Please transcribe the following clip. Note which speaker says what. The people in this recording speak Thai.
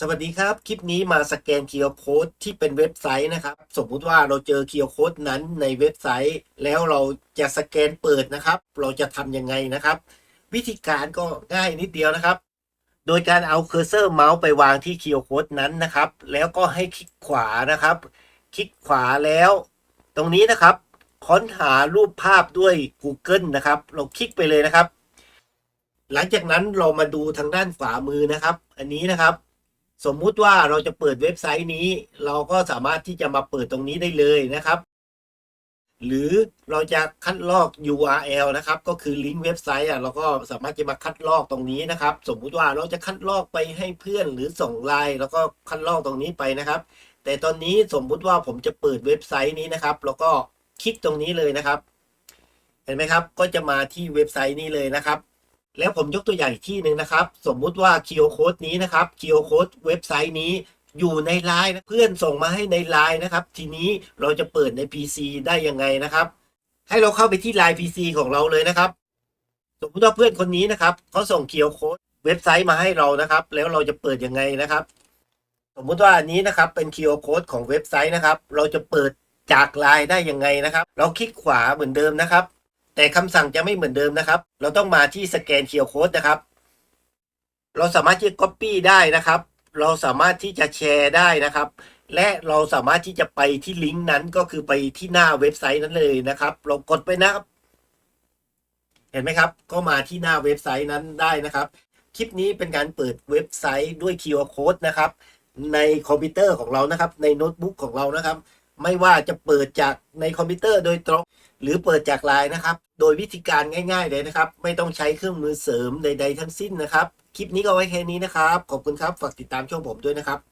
Speaker 1: สวัสดีครับ คลิปนี้มาสแกน QR Code ที่เป็นเว็บไซต์นะครับ สมมุติว่าเราเจอ QR Code นั้นในเว็บไซต์ แล้วเราจะสแกนเปิดนะครับ เราจะทำยังไงนะครับ วิธีการก็ง่ายนิดเดียวนะครับ โดยการเอาเคอร์เซอร์เมาส์ไปวางที่ QR Code นั้นนะครับ แล้วก็ให้คลิกขวานะครับ คลิกขวาแล้ว ตรงนี้นะครับ ค้นหารูปภาพด้วย Google นะครับ เราคลิกไปเลยนะครับ หลังจากนั้นเรามาดูทางด้านขวามือนะครับ อันนี้นะครับ สมมุติว่าเราจะเปิดเว็บไซต์นี้ เราก็สามารถที่จะมาเปิดตรงนี้ได้เลยนะครับ หรือเราจะคัดลอก URL นะครับ ก็คือลิงก์เว็บไซต์อะเราก็สามารถจะมาคัดลอกตรงนี้นะครับ สมมุติว่าเราจะคัดลอกไปให้เพื่อนหรือส่งไลน์แล้วก็คัดลอกตรงนี้ไปนะครับ แต่ตอนนี้สมมุติว่าผมจะเปิดเว็บไซต์นี้นะครับ แล้วก็คลิกตรงนี้เลยนะครับ เห็นไหมครับ ก็จะมาที่เว็บไซต์นี้เลยนะครับ แล้วผมยกตัวอย่างอีกที่หนึ่งนะครับ สมมุติว่า QR Code นี้นะครับ QR Code เว็บไซต์นี้อยู่ในไลน์เพื่อนส่งมาให้ในไลน์นะครับ ทีนี้เราจะเปิดใน PC ได้ยังไงนะครับ ให้เราเข้าไปที่ไลน์ PC ของเราเลยนะครับ สมมติว่าเพื่อนคนนี้นะครับเขาส่ง QR Code เว็บไซต์มาให้เรานะครับ แล้วเราจะเปิดยังไงนะครับ สมมุติว่าอันนี้นะครับเป็น QR Code ของเว็บไซต์นะครับ เราจะเปิดจากไลน์ได้ยังไงนะครับ เราคลิกขวาเหมือนเดิมนะครับ แต่คำสั่งจะไม่เหมือนเดิมนะครับ เราต้องมาที่สแกน QR Code นะครับ เราสามารถที่จะ Copy ได้นะครับ เราสามารถที่จะแชร์ได้นะครับ และเราสามารถที่จะไปที่ลิงก์นั้นก็คือไปที่หน้าเว็บไซต์นั้นเลยนะครับ เรากดไปนะครับ เห็นไหมครับ ก็มาที่หน้าเว็บไซต์นั้นได้นะครับ คลิปนี้เป็นการเปิดเว็บไซต์ด้วย QR Code นะครับ ในคอมพิวเตอร์ของเรานะครับ ในโน้ตบุ๊กของเรานะครับ ไม่ว่าจะเปิดจากในคอมพิวเตอร์โดยตรง หรือเปิดจากไลน์นะครับ โดยวิธีการง่าย ๆ เลยนะครับ ไม่ต้องใช้เครื่องมือเสริมใด ๆ ทั้งสิ้นนะครับ คลิปนี้ก็ไว้แค่นี้นะครับ ขอบคุณครับ ฝากติดตามช่องผมด้วยนะครับ